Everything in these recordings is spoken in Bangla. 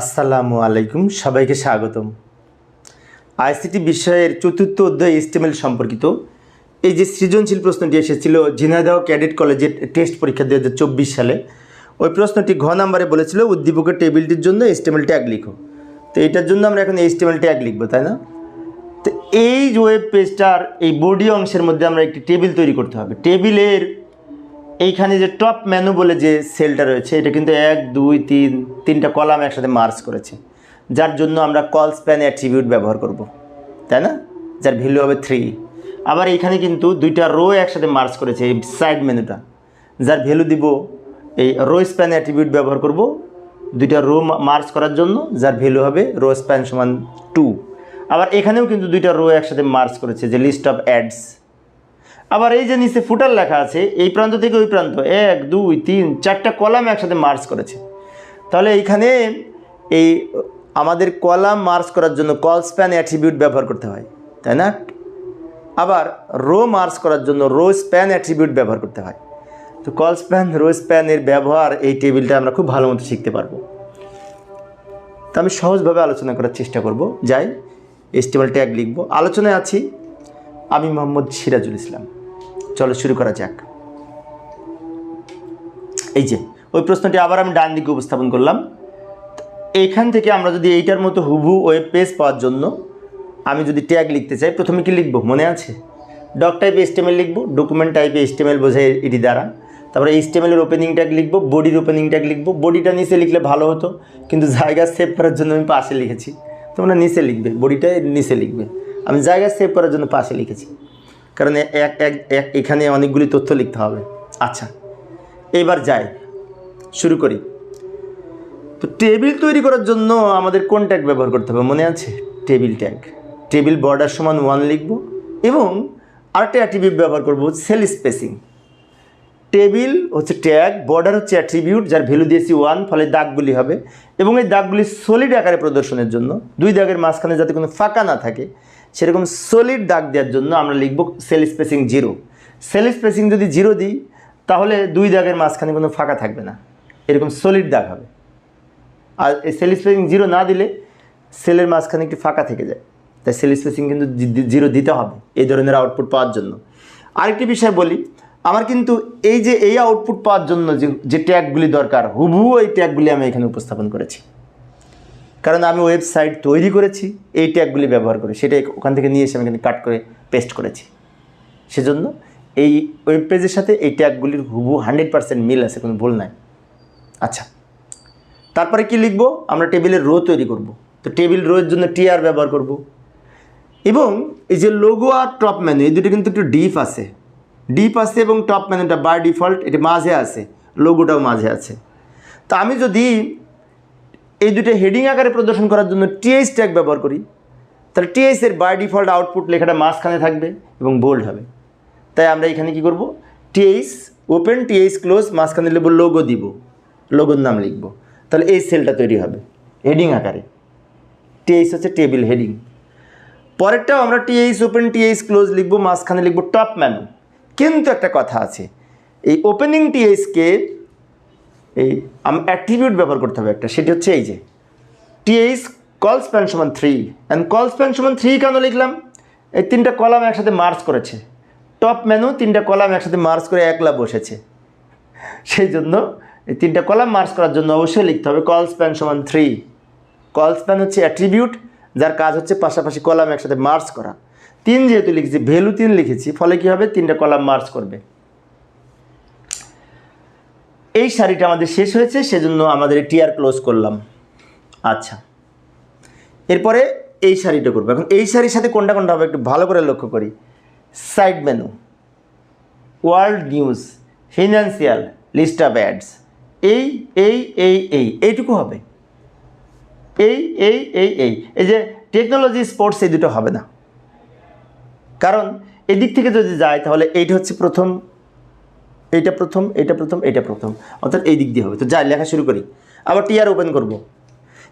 আসসালামু আলাইকুম, সবাইকে স্বাগতম। আইসিটি বিষয়ের চতুর্থ অধ্যায় এস্টিমেল সম্পর্কিত। এই যে সৃজনশীল প্রশ্নটি এসেছিল, ঝিনাইদহ ক্যাডেট কলেজের টেস্ট পরীক্ষা দু হাজার চব্বিশ সালে, ওই প্রশ্নটি ঘ নাম্বারে বলেছিল, উদ্দীপকের টেবিলটির জন্য এস্টিমেল ট্যাগ লিখো। তো এটার জন্য আমরা এখন এস্টিমেল ট্যাগ লিখব, তাই না? তো এই ওয়েব পেজটার এই বডি অংশের মধ্যে আমরা একটি টেবিল তৈরি করতে হবে। টেবিলের এইখানে যে টপ মেনু বলে যে সেলটা রয়েছে, এটা কিন্তু এক, দুই, তিন, তিনটা কলাম একসাথে মার্চ করেছে। যার জন্য আমরা কল স্প্যান অ্যাট্রিবিউট ব্যবহার করব, তাই না? যার ভ্যালু হবে থ্রি আবার এইখানে কিন্তু দুইটা রো একসাথে মার্চ করেছে, এই সাইড মেনুটা যার ভ্যালু দিব, এই রো স্প্যান অ্যাট্রিবিউট ব্যবহার করব, দুইটা রো মার্চ করার জন্য, যার ভ্যালু হবে রো স্প্যান সমান টু আবার এখানেও কিন্তু দুইটা রো একসাথে মার্চ করেছে, যে লিস্ট অফ অ্যাডস আবার এই যে নিচে ফুটার লেখা আছে, এই প্রান্ত থেকে ওই প্রান্ত, এক, দুই, তিন, চারটা কলাম একসাথে মার্চ করেছে। তাহলে এইখানে এই আমাদের কলাম মার্চ করার জন্য কল স্প্যান অ্যাট্রিবিউট ব্যবহার করতে হয়, তাই না? আবার রো মার্চ করার জন্য রো স্প্যান অ্যাট্রিবিউট ব্যবহার করতে হয়। তো কল স্প্যান রো স্প্যানের ব্যবহার এই টেবিলটা আমরা খুব ভালো মতো শিখতে পারব। তো আমি সহজভাবে আলোচনা করার চেষ্টা করব। যাই এস্টিমেল ট্যাগ লিখব। আলোচনায় আছি, আমি মোহাম্মদ সিরাজুল ইসলাম। চলো শুরু করা যাক। এই যে, ওই প্রশ্নটি আবার আমি ডান দিকে উপস্থাপন করলাম। এইখান থেকে আমরা যদি এইটার মতো হুবু ওয়েব পেজ পাওয়ার জন্য আমি যদি ট্যাগ লিখতে চাই, প্রথমে কি লিখব? মনে আছে? ডক টাইপে এস্টেমেল লিখব ডকুমেন্ট টাইপে এস্টেমেল বোঝায় এটি দ্বারা। তারপরে এইচটিএমএলের ওপেনিং ট্যাগ লিখব বডির ওপেনিং ট্যাগ লিখব। বডিটা নিচে লিখলে ভালো হতো, কিন্তু জায়গা সেভ করার জন্য আমি পাশে লিখেছি। তোমরা নিচে লিখবে বডিটা নিচে লিখবে। আমি জায়গা সেভ করার জন্য পাশে লিখেছি। কারণ এক এক এক এখানে অনেকগুলি তথ্য লিখতে হবে। আচ্ছা এবার যাই, শুরু করি। তো টেবিল তৈরি করার জন্য আমাদের কোন ট্যাগ ব্যবহার করতে হবে? মনে আছে? Table tag. টেবিল বর্ডার সমান ওয়ান লিখব এবং আরেকটা অ্যাট্রিবিউট ব্যবহার করব সেল স্পেসিং। টেবিল হচ্ছে ট্যাগ, বর্ডার হচ্ছে অ্যাট্রিবিউট, যার ভ্যালু দিয়েছি ওয়ান ফলে দাগগুলি হবে। এবং এই দাগগুলি সলিড আকারে প্রদর্শনের জন্য, দুই দাগের মাঝখানে যাতে কোনো ফাঁকা না থাকে, সেরকম সলিড দাগ দেওয়ার জন্য আমরা লিখব cell spacing zero cell spacing যদি জিরো দিই, তাহলে দুই দাগের মাঝখানে কোনো ফাঁকা থাকবে না। এরকম সলিড দাগ হবে। আর এই সেল স্পেসিং জিরো না দিলে সেলের মাঝখানে একটি ফাঁকা থেকে যায়। তাই সেল স্পেসিং কিন্তু জিরো দিতে হবে, এই ধরনের আউটপুট পাওয়ার জন্য। আরেকটি বিষয় বলি আমার কিন্তু এই যে এই আউটপুট পাওয়ার জন্য যে যে ট্যাগগুলি দরকার, হুবহু এই ট্যাগগুলি আমি এখানে উপস্থাপন করেছি। কারণ আমি ওয়েবসাইট তৈরি করেছি, এই ট্যাগগুলি ব্যবহার করে সেটা ওখান থেকে নিয়ে এসে আমি এখানে কাট করে পেস্ট করেছি। সেজন্য এই ওয়েব পেজের সাথে এই ট্যাগগুলির হুবু হান্ড্রেড পার্সেন্ট মিল আছে, কোনো ভুল নাই। আচ্ছা তারপরে কি লিখব? আমরা টেবিলের রো তৈরি করব। তো টেবিল রোয়ের জন্য টিআর ব্যবহার করব। এবং এই যে লোগো আর টপ মেনু এই দুটো কিন্তু একটু ডিপ আছে। ডিপ আছে এবং টপ মেনুটা বাই ডিফল্ট এটা মাঝে আছে লোগোটাও মাঝে আছে। তা আমি যদি এই দুটো হেডিং আকারে প্রদর্শন করার জন্য টিএইচ ট্যাগ ব্যবহার করি, তাহলে টিএইচ এর বাই ডিফল্ট আউটপুট লেখাটা মাঝখানে থাকবে এবং বোল্ড হবে। তাই আমরা এখানে কি করব? টিএইচ ওপেন টিএইচ ক্লোজ মাঝখানে লিখব লোগো দিব লোগোর নাম লিখব। তাহলে এই সেলটা তৈরি হবে হেডিং আকারে। টিএইচ হচ্ছে টেবিল হেডিং পরেরটাও আমরা টিএইচ ওপেন টিএইচ ক্লোজ লিখব, মাঝখানে লিখব টপ মেনু কিন্তু একটা কথা আছে। এই ওপেনিং টিএইচকে এই অ্যাট্রিবিউট ব্যবহার করতে হবে একটা। সেটি হচ্ছে এই যে টিএইচ কল স্প্যান সমান থ্রি অ্যান্ড কল স্প্যান সমান থ্রি কেন লিখলাম? এই তিনটা কলাম একসাথে মার্চ করেছে। টপ মেনু তিনটা কলাম একসাথে মার্চ করে একলা বসেছে। সেই জন্য এই তিনটা কলাম মার্চ করার জন্য অবশ্যই লিখতে হবে কল স্প্যান সমান থ্রি কল স্প্যান হচ্ছে অ্যাট্রিবিউট যার কাজ হচ্ছে পাশাপাশি কলাম একসাথে মার্চ করা। তিন যেহেতু লিখেছি, ভ্যালু তিন লিখেছি, ফলে কি হবে? তিনটা কলাম মার্চ করবে। এই শাড়িটা আমাদের শেষ হয়েছে, সেজন্য আমাদের টিয়ার ক্লোজ করলাম। আচ্ছা। এরপরে এই শাড়িটা করব। এখন এই শাড়ির সাথে কোনটা কোনটা হবে একটু ভালো করে লক্ষ্য করি। Side menu, world news, financial, list of ads, এই এই এই এই, এইটুকু হবে। এই এই এই এই। এই যে টেকনোলজি স্পোর্টস এই দুটো হবে না। কারণ এদিক থেকে যদি যায়, তাহলে এইটা হচ্ছে প্রথম, এইটা প্রথম এইটা প্রথম এইটা প্রথম। অর্থাৎ এই দিক দিয়ে হবে। তো যাই, লেখা শুরু করি। আবার টিআর ওপেন করব।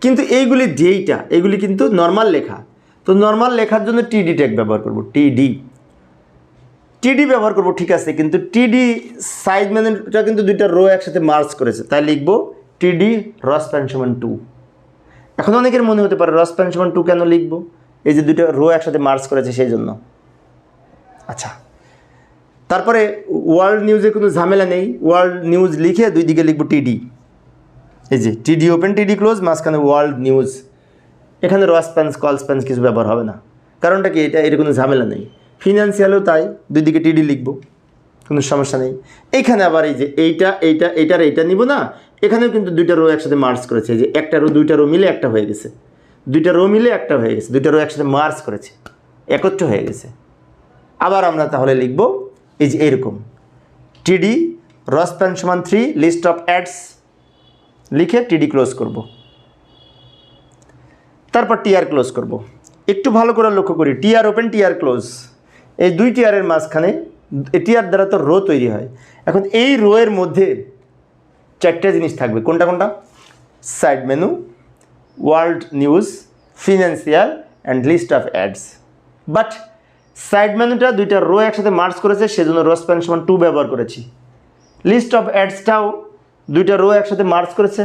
কিন্তু এইগুলি যেইটা এগুলি কিন্তু নর্মাল লেখা। তো নর্মাল লেখার জন্য টিডি ট্যাগ ব্যবহার করব। টিডি টিডি ব্যবহার করব, ঠিক আছে। কিন্তু টিডি সাইজ ম্যানেজটা কিন্তু দুইটা রো একসাথে মার্চ করেছে। তাই লিখব টিডি রস প্যান সমান টু এখন অনেকের মনে হতে পারে রস প্যান সমান টু কেন লিখব? এই যে দুটো রো একসাথে মার্চ করেছে সেই জন্য। আচ্ছা তারপরে ওয়ার্ল্ড নিউজে কোনো ঝামেলা নেই। ওয়ার্ল্ড নিউজ লিখে দুই দিকে লিখব টিডি এই যে টিডি ওপেন টিডি ক্লোজ মাঝখানে ওয়ার্ল্ড নিউজ এখানে রস প্যান্স কল স্প্যান্স কিছু ব্যবহার হবে না। কারণটা কি? এটা, এর কোনো ঝামেলা নেই। ফিনান্সিয়ালও তাই, দুই দিকে টিডি লিখব। কোনো সমস্যা নেই। এইখানে আবার এই যে এইটা এইটা, এইটার এইটা নিব না, এখানেও কিন্তু দুইটা রো একসাথে মার্চ করেছে। যে একটা রো দুইটা রো মিলে একটা হয়ে গেছে। দুইটা রো মিলে একটা হয়ে গেছে। দুইটা রো একসাথে মার্চ করেছে। একত্র হয়ে গেছে। আবার আমরা তাহলে লিখব, এই যে এরকম। টিডি রস প্যান সমান থ্রি লিস্ট অফ অ্যাডস লিখে টিডি ক্লোজ করব। তারপর টিআর ক্লোজ করব। একটু ভালো করে লক্ষ্য করি। টিআর ওপেন টিআর ক্লোজ এই দুই টিআরের মাঝখানে টিআর দ্বারা তো রো তৈরি হয়। এখন এই রো এর মধ্যে চারটে জিনিস থাকবে। কোনটা কোনটা? Side menu world news financial and list of ads but side মেনুটা দুইটা রো একসাথে মার্চ করেছে, সেজন্য রো স্প্যান সমান টু ব্যবহার করেছি। লিস্ট অফ অ্যাডসটাও দুইটা রো একসাথে মার্চ করেছে,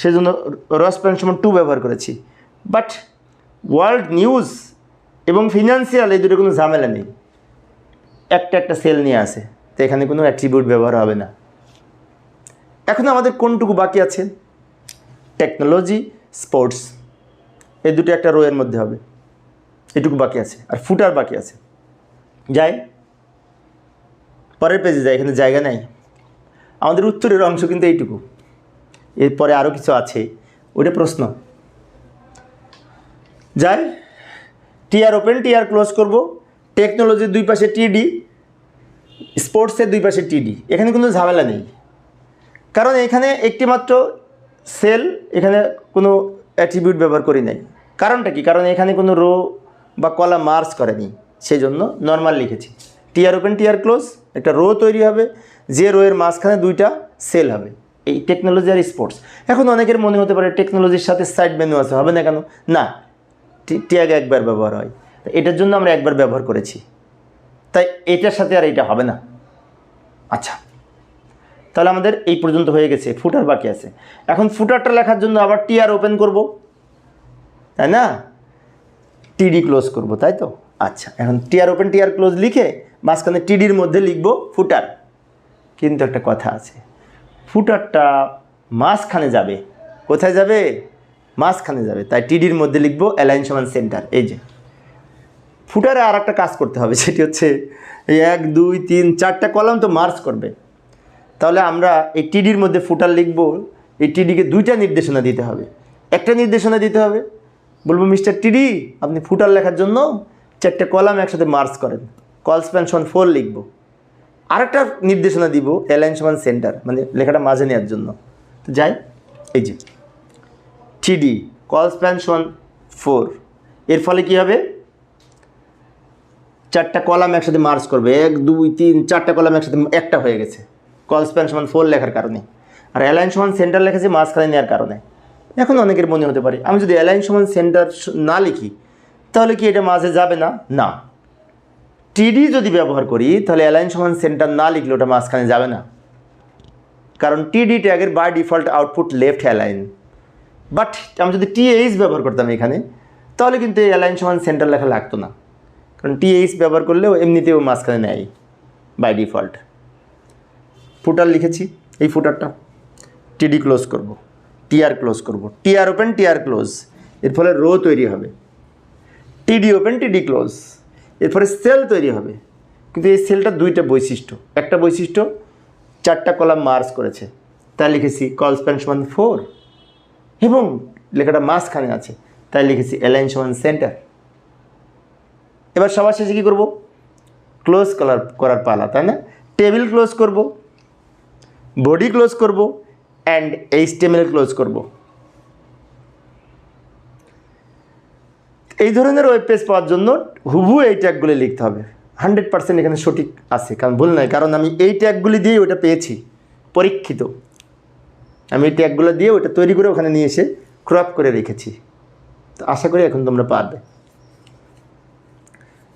সেজন্য রো স্প্যান সমান টু ব্যবহার করেছি। বাট ওয়ার্ল্ড নিউজ এবং ফিনান্সিয়াল এই দুটো কোনো ঝামেলা নেই। একটা একটা সেল নিয়ে আসে, তো এখানে কোনো অ্যাট্রিবিউট ব্যবহার হবে না। এখন আমাদের কোনটুকু বাকি আছে? টেকনোলজি স্পোর্টস এই দুটো একটা রোয়ের মধ্যে হবে। এটুকু বাকি আছে, আর ফুটার বাকি আছে। যাই, পরের পেজে যাই, এখানে জায়গা নাই। আমাদের উত্তরের অংশ কিন্তু এইটুকু। এরপরে আরও কিছু আছে ওটা প্রশ্ন। যাই টিআর ওপেন টিআর ক্লোজ করব। টেকনোলজির দুই পাশে টিডি, স্পোর্টসের দুই পাশে টিডি। এখানে কোনো ঝামেলা নেই। কারণ এখানে একটি মাত্র সেল, এখানে কোনো অ্যাট্রিবিউট ব্যবহার করি নাই। কারণটা কি? কারণ এখানে কোনো রো বা কলা মার্চ করেনি। সেই জন্য নর্মাল লিখেছি। টিআর ওপেন, টিআর ক্লোজ, একটা রো তৈরি হবে। যে রোয়ের মাঝখানে দুইটা সেল হবে। এই টেকনোলজি আর স্পোর্টস। এখন অনেকের মনে হতে পারে টেকনোলজির সাথে সাইড মেনু আছে, হবে না কেন? না। টিয়াগ একবার ব্যবহার হয়। এটার জন্য আমরা একবার ব্যবহার করেছি। তাই এটার সাথে আর এটা হবে না। আচ্ছা। তাহলে আমাদের এই পর্যন্ত হয়ে গেছে। ফুটার বাকি আছে। এখন ফুটারটা লেখার জন্য আবার টি আর ওপেন করব। তাই না? টিডি ক্লোজ করব, তাই তো? আচ্ছা এখন টি আর ওপেন টি আর ক্লোজ লিখে মাঝখানে টিডির মধ্যে লিখব ফুটার। কিন্তু একটা কথা আছে। ফুটারটা মাঝখানে যাবে। কোথায় যাবে? মাঝখানে যাবে। তাই টিডির মধ্যে লিখব অ্যালাইন সমান সেন্টার। এই যে। ফুটারে আর একটা কাজ করতে হবে, সেটি হচ্ছে এক, দুই, তিন, চারটা কলাম তো মার্চ করবে। তাহলে আমরা এই টিডির মধ্যে ফুটার লিখব, এই টিডিকে দুইটা নির্দেশনা দিতে হবে। একটা নির্দেশনা দিতে হবে, বলব মিস্টার টিডি আপনি ফুটার লেখার জন্য চারটে কলাম একসাথে মার্চ করেন। কল স্প্যান সমান ফোর লিখব। আরেকটা নির্দেশনা দিব, অ্যালাইন সমান সেন্টার মানে লেখাটা মাঝে নেওয়ার জন্য। তো যাই, এই যে। টিডি কল স্প্যান সমান ফোর। এর ফলে কী হবে? চারটা কলাম একসাথে মার্চ করবে। এক, দুই, তিন, চারটা কলাম একসাথে একটা হয়ে গেছে। কল স্প্যান সমান ফোর লেখার কারণে। আর অ্যালাইন সমান সেন্টার লেখেছে, মাঝখানে নেওয়ার কারণে। এখন অনেকের মনে হতে পারে, আমি যদি অ্যালাইন সমান সেন্টার না লিখি, তাহলে কি এটা মাঝে যাবে না? না। টিডি যদি ব্যবহার করি, তাহলে অ্যালাইন সমান সেন্টার না লিখলে ওটা মাঝখানে যাবে না। কারণ টিডি ট্যাগের by default output left align but আমি যদি টিএইচ ব্যবহার করতাম এখানে, তাহলে কিন্তু এই অ্যালাইন সমান সেন্টার লেখা লাগতো না। কারণ টিএইচ ব্যবহার করলেও এমনিতেও মাঝখানে নেয় বাই ডিফল্ট ফুটার লিখেছি, এই ফুটারটা। টিডি ক্লোজ করব টিআর ক্লোজ করব। টিআর ওপেন টিআর ক্লোজ এর ফলে রো তৈরি হবে। টিডি ওপেন টিডি ক্লোজ এর ফলে সেল তৈরি হবে। কিন্তু এই সেলটা দুইটা বৈশিষ্ট্য। একটা বৈশিষ্ট্য, চারটা কলাম মার্স করেছে। তাই লিখেছি কল স্প্যান সমান ফোর এবং লেখাটা মাঝখানে আছে। তাই লিখেছি অ্যালাইন সমান সেন্টার এবার সবার শেষে কী করব? ক্লোজ করার করার পালা, তাই না? টেবিল ক্লোজ করব বডি ক্লোজ করব অ্যান্ড এইচ টেমিল ক্লোজ করব। এই ধরনের ওয়েব পেজ পাওয়ার জন্য হুবু এই ট্যাগগুলি লিখতে হবে। হান্ড্রেড পার্সেন্ট এখানে সঠিক আছে, কারণ ভুল নয়, কারণ আমি এই ট্যাগগুলি দিয়ে ওটা পেয়েছি, পরীক্ষিত। আমি এই ট্যাগগুলো দিয়ে ওটা তৈরি করে ওখানে নিয়ে এসে ক্রপ করে রেখেছি। তো আশা করি এখন তোমরা পারবে।